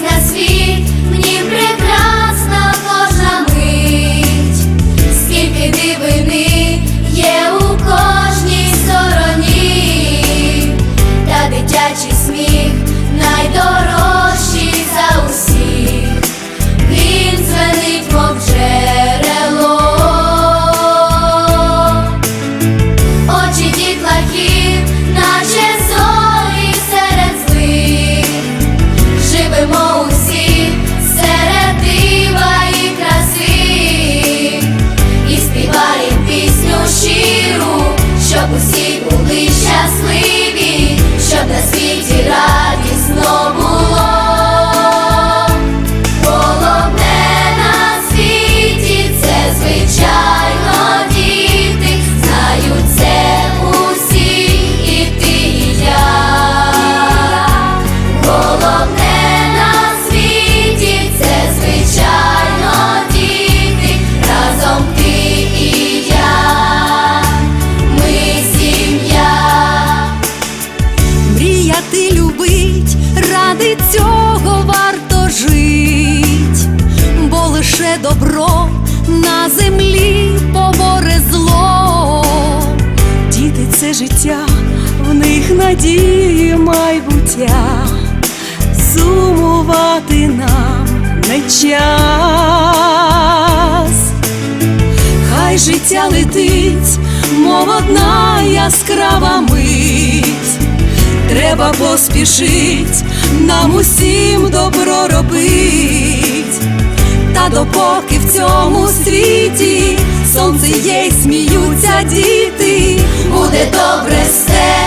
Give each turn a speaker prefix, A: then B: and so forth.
A: на
B: світ. Добро на землі поборе зло. Діти це життя, в них надії майбуття, сумувати нам не час. Хай життя летить, мов одна яскрава мить. Треба поспішить, нам усім добро робить. Допоки в цьому світі сонце є сміються діти,
A: Буде добре все.